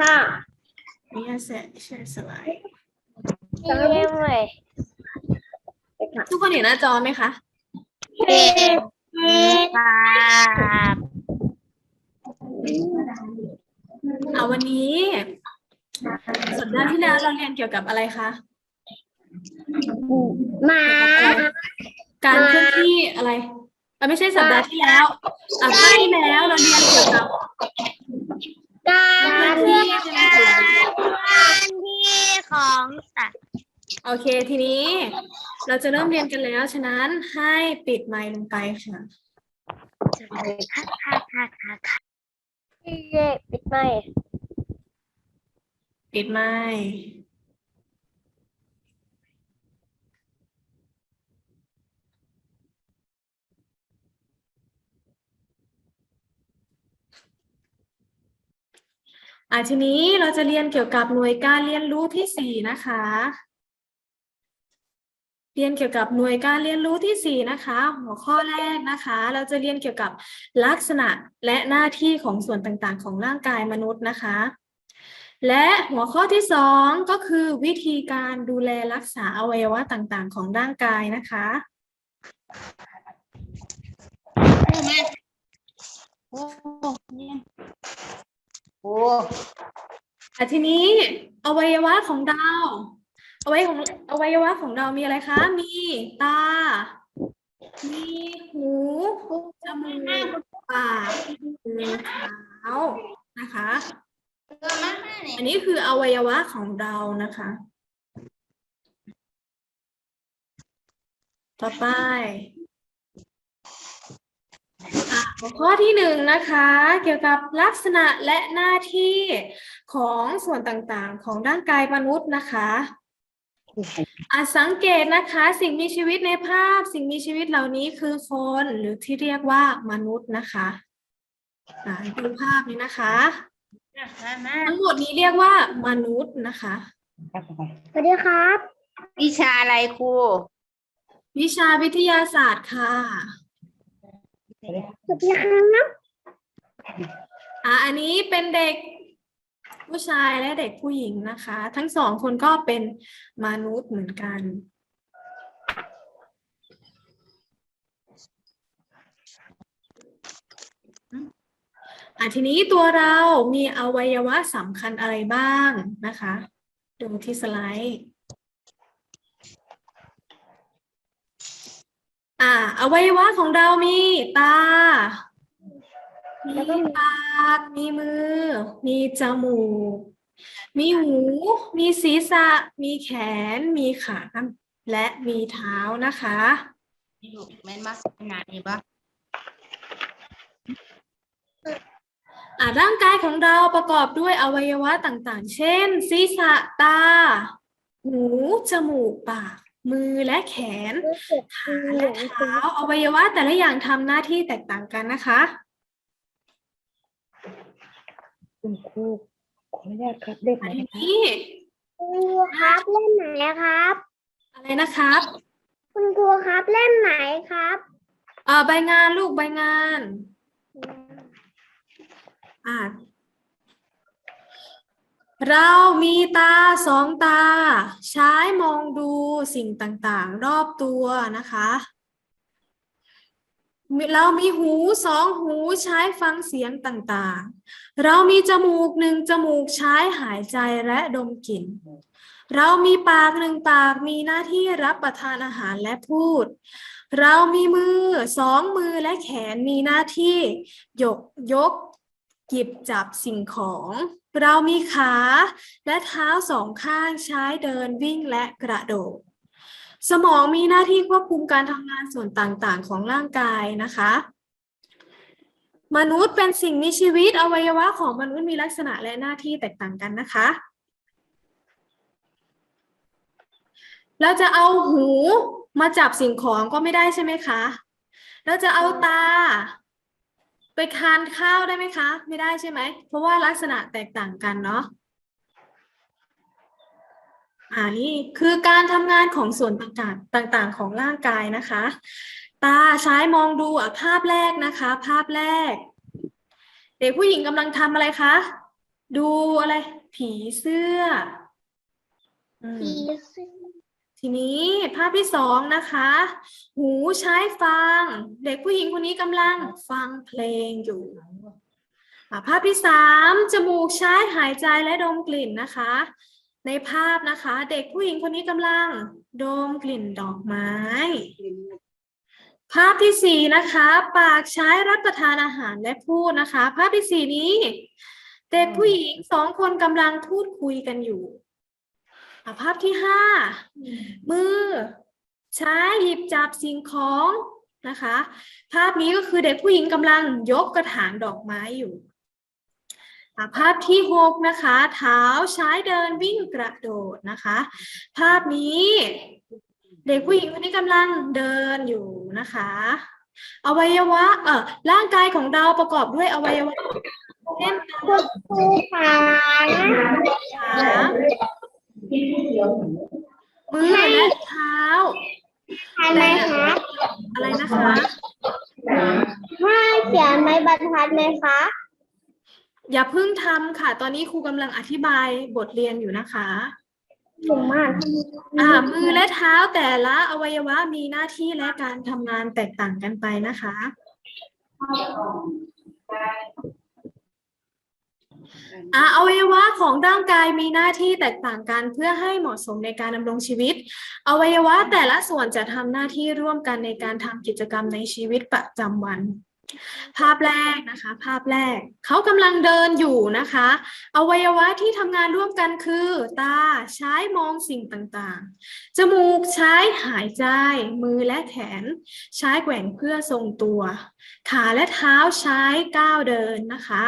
ค่ะนี่แชร์แชร์สไลด์จะไม่ได้ไหมทุกคนเห็นหน้าจอไหมคะเด็กครับเอาวันนี้สัปดาห์ที่แล้วเราเรียนเกี่ยวกับอะไรคะมาการเคลื่อนที่อะไรเอ่อไม่ใช่สัปดาห์ที่แล้วสัปดาห์ที่แล้วเราเรียน ทีนี้เราจะเริ่มเรียนกันแล้ว ฉะนั้นให้ปิดไมค์ลงไปค่ะค่ะค่ะค่ะค่ะค่ะเย่ปิดไม่ปิดไมค์อะทีนี้เราจะเรียนเกี่ยวกับหน่วยการเรียนรู้ที่สี่นะคะ เรียนเกี่ยวกับหน่วยการเรียนรู้ที่สี่นะคะ หัวข้อแรกนะคะ เราจะเรียนเกี่ยวกับลักษณะและหน้าที่ของส่วนต่างๆ ของร่างกายมนุษย์นะคะ และหัวข้อที่สองก็คือวิธีการดูแลรักษาอวัยวะต่างๆ ของร่างกายนะคะโอ้เนี่ยโอ้อะทีนี้อวัยวะของเรา อวัยวะของอวัยวะของเรามีอะไรคะ มีตา มีหูจมูกปากมือเท้านะคะ อันนี้คืออวัยวะของเรานะคะ ต่อไปอะหัวข้อที่หนึ่งนะคะ เกี่ยวกับลักษณะและหน้าที่ของส่วนต่างๆ ของร่างกายมนุษย์นะคะ อาสังเกตนะคะ สิ่งมีชีวิตในภาพ สิ่งมีชีวิตเหล่านี้คือคนหรือที่เรียกว่ามนุษย์นะคะอ่าดูภาพนี้นะคะ ทั้งหมดนี้เรียกว่ามนุษย์นะคะสวัสดีครับ วิชาอะไรครูวิชาวิทยาศาสตร์ค่ะสวัสดีครับอะอันนี้เป็นเด็ก ผู้ชายและเด็กผู้หญิงนะคะ ทั้งสองคนก็เป็นมนุษย์เหมือนกัน อะทีนี้ตัวเรามีอวัยวะสำคัญอะไรบ้างนะคะ ดูที่สไลด์อ่าอวัยวะของเรามีตา มีปากมีมือ มีจมูก มีหู มีศีรษะ มีแขน มีขา และมีเท้านะคะอยู่แม่นมากขนาดนี้ปะอ่าร่างกายของเราประกอบด้วยอวัยวะต่างๆ เช่น ศีรษะ ตา หู จมูก ปาก มือและแขน ขาและเท้า อวัยวะแต่ละอย่างทำหน้าที่แตกต่างกันนะคะ คุณครูขออนุญาตครับเด็กไหนอันครับนี้คุณครูครับเล่มไหนครับ อะไรนะครับคุณครูครับเล่มไหนครับอ่าใบงานลูกใบงาน อ่าเรามีตาสองตา ใช้มองดูสิ่งต่างๆ รอบตัวนะคะมีเรามีหูสองหูใช้ฟังเสียงต่างๆ เรามีจมูกหนึ่งจมูกใช้หายใจและดมกลิ่น เรามีปากหนึ่งปากมีหน้าที่รับประทานอาหารและพูด เรามีมือสองมือและแขนมีหน้าที่ยกยกหยิบจับสิ่งของ เรามีขาและเท้าสองข้างใช้เดินวิ่งและกระโดด สมองมีหน้าที่ควบคุมการทำงานส่วนต่างๆ ของร่างกายนะคะ มนุษย์เป็นสิ่งมีชีวิต อวัยวะของมนุษย์มีลักษณะและหน้าที่แตกต่างกันนะคะ เราจะเอาหูมาจับสิ่งของก็ไม่ได้ใช่ไหมคะ เราจะเอาตา ไปทานข้าวได้ไหมคะ ไม่ได้ใช่ไหม เพราะว่าลักษณะแตกต่างกันเนาะอ่านี่คือการทำงานของส่วนต่างๆต่างๆ ของร่างกายนะคะ ตาใช้มองดูอะภาพแรกนะคะ ภาพแรก เด็กผู้หญิงกำลังทำอะไรคะ ดูอะไร ผีเสื้ออืม ผีเสื้อทีนี้ภาพที่สองนะคะ หูใช้ฟัง เด็กผู้หญิงคนนี้กำลังฟังเพลงอยู่อะภาพที่สามจมูกใช้หายใจและดมกลิ่นนะคะ ในภาพนะคะ เด็กผู้หญิงคนนี้กำลัง ดมกลิ่นดอกไม้ ภาพที่สี่นะคะ ปากใช้รับประทานอาหารและพูดนะคะ ภาพที่สี่นี้ เด็กผู้หญิงสองคนกำลังพูดคุยกันอยู่อะภาพที่ห้ามือใช้หยิบจับสิ่งของนะคะ ภาพนี้ก็คือเด็กผู้หญิงกำลังยกกระถางดอกไม้อยู่อะภาพที่หกนะคะ เท้าใช้เดินวิ่งกระโดดนะคะ ภาพนี้ เด็กผู้หญิงคนนี้กำลังเดินอยู่นะคะ อวัยวะ เอ่อร่างกายของเราประกอบด้วยอวัยวะเช่นคุณครูค่ะขามือและเท้าทำไมคะอะไรนะคะถ้าเขียนไม้บรรทัดไหมคะ อย่าเพิ่งทำค่ะ ตอนนี้ครูกำลังอธิบายบทเรียนอยู่นะคะ ถึงมากอ่ามือและเท้าแต่ละอวัยวะมีหน้าที่และการทำงานแตกต่างกันไปนะคะ อ่าอวัยวะของร่างกายมีหน้าที่แตกต่างกันเพื่อให้เหมาะสมในการดำรงชีวิต อวัยวะแต่ละส่วนจะทำหน้าที่ร่วมกันในการทำกิจกรรมในชีวิตประจำวัน ภาพแรกนะคะ ภาพแรกเขากำลังเดินอยู่นะคะ อวัยวะที่ทำงานร่วมกันคือ ตาใช้มองสิ่งต่างๆ จมูกใช้หายใจ มือและแขน ใช้แกว่งเพื่อทรงตัว ขาและเท้าใช้ก้าวเดินนะคะ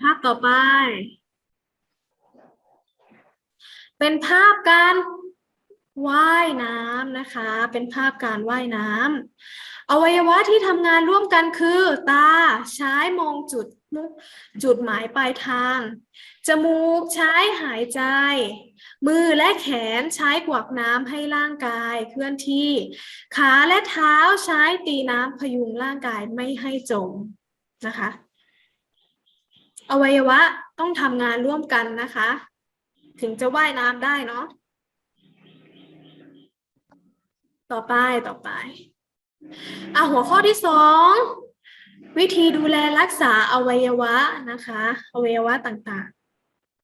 ภาพต่อไป เป็นภาพการ ว่ายน้ำนะคะ เป็นภาพการว่ายน้ำอวัยวะที่ทำงานร่วมกันคือ ตาใช้มองจุดมุจุดหมายปลายทาง จมูกใช้หายใจ มือและแขนใช้กวักน้ำให้ร่างกายเคลื่อนที่ ขาและเท้าใช้ตีน้ำพยุงร่างกายไม่ให้จมนะคะ อวัยวะต้องทำงานร่วมกันนะคะ ถึงจะว่ายน้ำได้เนาะ ต่อไปต่อไปอะหัวข้อที่สองวิธีดูแลรักษาอวัยวะนะคะ อวัยวะต่าง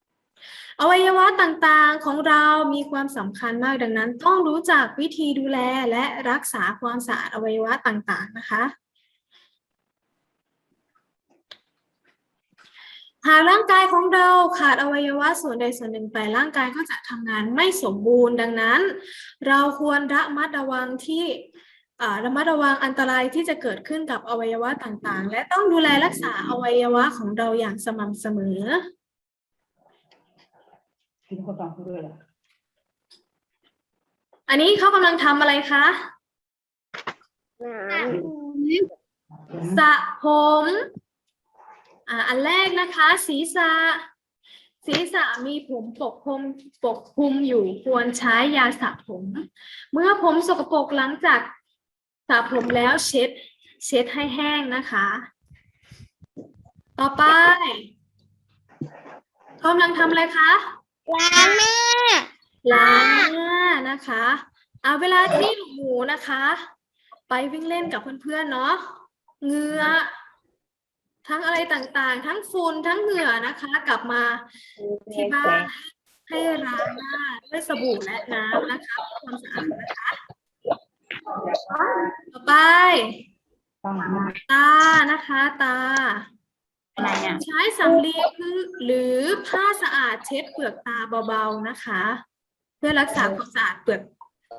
ๆ อวัยวะต่างๆของเรามีความสำคัญมากดังนั้น ต้องรู้จักวิธีดูแลและรักษาความสะอาดอวัยวะต่างๆนะคะ หากร่างกายของเราขาดอวัยวะส่วนใดส่วนหนึ่งไปร่างกายก็จะทำงานไม่สมบูรณ์ดังนั้น เราควรระมัดระวังที่อ่าระมัดระวังอันตรายที่จะเกิดขึ้นกับอวัยวะต่างๆ และต้องดูแลรักษาอวัยวะของเราอย่างสม่ำเสมอกินคนฟังคุณด้วยเหรออันนี้เขากำลังทำอะไรคะสระผม อ่าอันแรกนะคะ ศีรษะศีรษะมีผมปกคลุมปกคลุมอยู่ควรใช้ยาสระผม เมื่อผมสกปรกหลังจากสระผมแล้วเช็ด เช็ดให้แห้งนะคะ ต่อไปกำลังทำอะไรคะล้างหน้าล้างหน้านะคะเอาเวลาที่หมูนะคะ ไปวิ่งเล่นกับเพื่อนๆเนาะเหงื่อ ทั้งอะไรต่างๆ ทั้งฝุ่นทั้งเหงื่อนะคะ กลับมาที่บ้านให้ล้างหน้าด้วยสบู่และน้ำนะคะเพื่อความสะอาดนะคะต่อไปฟังมาตานะคะ ตา อะไรอะใช้สำลีคือหรือผ้าสะอาดเช็ดเปลือกตาเบาๆนะคะ เพื่อรักษาความสะอาดเปลือก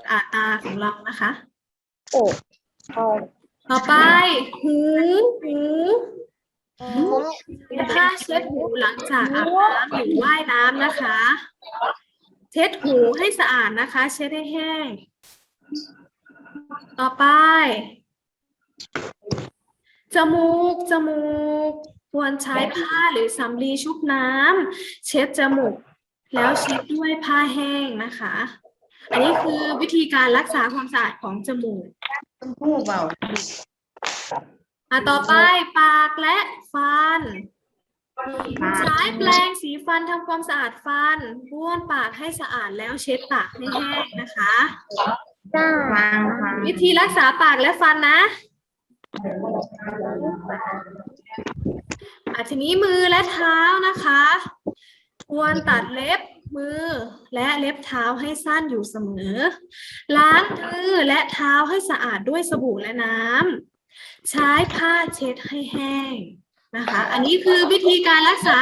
อาตาของเรานะคะ โอ้เอาต่อไป หู หู ผมเป็นผ้าเช็ดหูหลังจากอาบน้ำหรือว่ายน้ำนะคะ เช็ดหูให้สะอาดนะคะ เช็ดให้แห้ง ต่อไป จมูก จมูก ควรใช้ผ้าหรือสำลีชุบน้ำเช็ดจมูก แล้วเช็ดด้วยผ้าแห้งนะคะ อันนี้คือวิธีการรักษาความสะอาดของจมูกต้องพูดเบา อะต่อไปปากและฟัน ใช้แปรงสีฟันทำความสะอาดฟันบ้วนปากให้สะอาดแล้วเช็ดปากให้แห้งนะคะจ้าฟังฟังวิธีรักษาปากและฟันนะอะทีนี้มือและเท้านะคะ ควรตัดเล็บมือและเล็บเท้าให้สั้นอยู่เสมอ ล้างมือและเท้าให้สะอาดด้วยสบู่และน้ำ ใช้ผ้าเช็ดให้แห้งนะคะ อันนี้คือวิธีการรักษา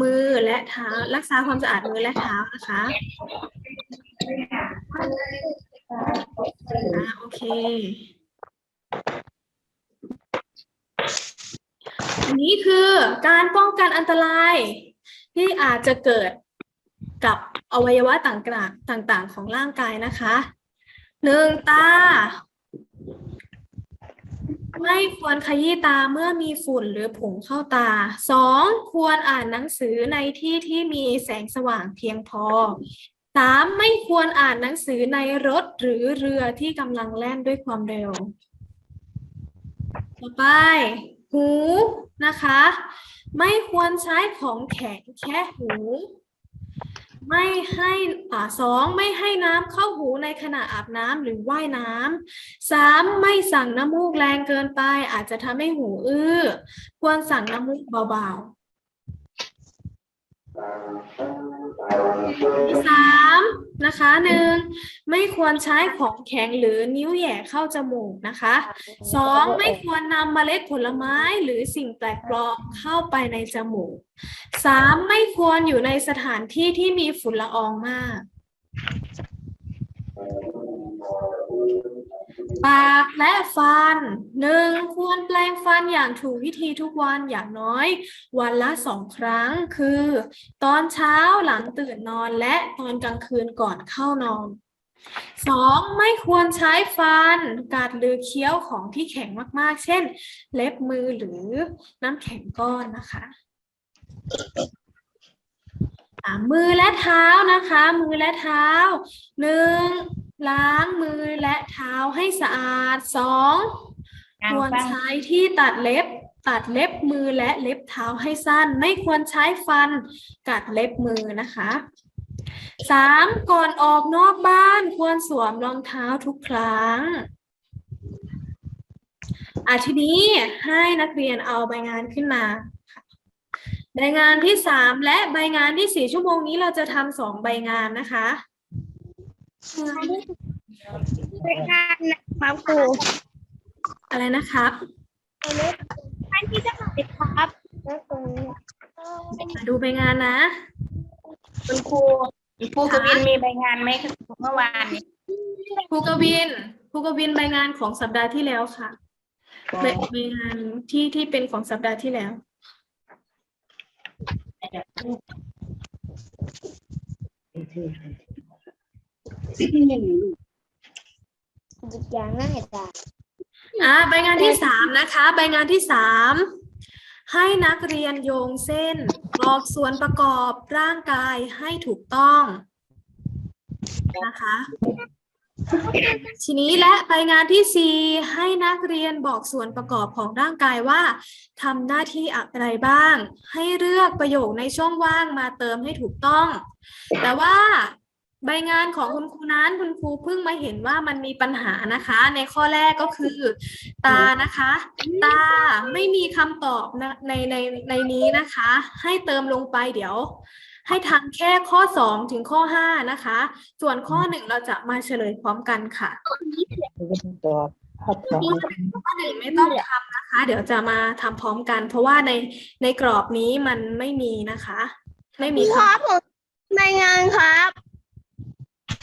มือและเท้า รักษาความสะอาดมือและเท้านะคะอ่าโอเค อันนี้คือการป้องกันอันตรายที่อาจจะเกิดกับอวัยวะต่างๆต่าง ๆ ของร่างกายนะคะหนึ่งตา ไม่ควรขยี้ตาเมื่อมีฝุ่นหรือผงเข้าตาสองควรอ่านหนังสือในที่ที่มีแสงสว่างเพียงพอสามไม่ควรอ่านหนังสือในรถหรือเรือที่กำลังแล่นด้วยความเร็ว ต่อไป หูนะคะ ไม่ควรใช้ของแข็งแค่หู ไม่ให้อ่าสองไม่ให้น้ำเข้าหูในขณะอาบน้ำหรือว่ายน้ำสามไม่สั่งน้ำมูกแรงเกินไป อาจจะทำให้หูอื้อ ควรสั่งน้ำมูกเบาๆสาม นะคะหนึ่งไม่ควรใช้ของแข็งหรือนิ้วแหย่เข้าจมูกนะคะสองไม่ควรนำเมล็ดผลไม้หรือสิ่งแปลกปลอมเข้าไปในจมูกสามไม่ควรอยู่ในสถานที่ที่มีฝุ่นละอองมาก ปากและฟันหนึ่งควรแปรงฟันอย่างถูกวิธีทุกวันอย่างน้อย วันละสองครั้งคือ ตอนเช้าหลังตื่นนอนและตอนกลางคืนก่อนเข้านอนสองไม่ควรใช้ฟัน กัดหรือเคี้ยวของที่แข็งมากๆ เช่น เล็บมือหรือน้ำแข็งก้อนนะคะอะมือและเท้านะคะ มือและเท้าหนึ่ง ล้างมือและเท้าให้สะอาดสองควรใช้ที่ตัดเล็บ ตัดเล็บมือและเล็บเท้าให้สั้น ไม่ควรใช้ฟันกัดเล็บมือนะคะสามก่อนออกนอกบ้านควรสวมรองเท้าทุกครั้งอะทีนี้ให้นักเรียนเอาใบงานขึ้นมาใบงานที่สามและใบงานที่สี่ชั่วโมงนี้เราจะทำสองใบงานนะคะ เป็นการนะครับครูอะไรนะครับท่านที่จะมาติดครับแล้วตรงนี้มาดูใบงานนะคุณครูคุณครูกวินมีใบงานไหมเมื่อวานนี้ครูกวินครูกวินใบงานของสัปดาห์ที่แล้วค่ะใบใบงานที่ที่เป็นของสัปดาห์ที่แล้ว อีกอย่างน่าเห็นใจอ่าใบงานที่สามนะคะ ใบงานที่สามให้นักเรียนโยงเส้นบอกส่วนประกอบร่างกายให้ถูกต้องนะคะ ทีนี้และใบงานที่สี่ให้นักเรียนบอกส่วนประกอบของร่างกายว่าทำหน้าที่อะไรบ้าง ให้เลือกประโยคในช่องว่างมาเติมให้ถูกต้อง แต่ว่า ใบงานของคุณครูนั้นคุณครูเพิ่งมาเห็นว่ามันมีปัญหานะคะ ในข้อแรกก็คือ ตานะคะ ตาไม่มีคำตอบนะในในในนี้นะคะ ให้เติมลงไปเดี๋ยว ให้ทำแค่ข้อสองถึงข้อห้านะคะ ส่วนข้อหนึ่งเราจะมาเฉลยพร้อมกันค่ะตัวข้อหนึ่งไม่ต้องทำนะคะ เดี๋ยวจะมาทำพร้อมกัน เพราะว่าในในกรอบนี้มันไม่มีนะคะ ไม่มีครับในงานครับ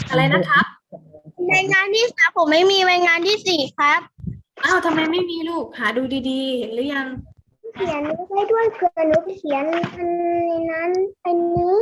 อะไรนะครับ ในงานที่สามผมไม่มีในงานที่สี่ครับอ้าวทำไมไม่มีลูก หาดูดีๆ เห็นหรือยัง เขียนไว้ด้วยเผื่อหนูเขียนอันในนั้นเป็นนี้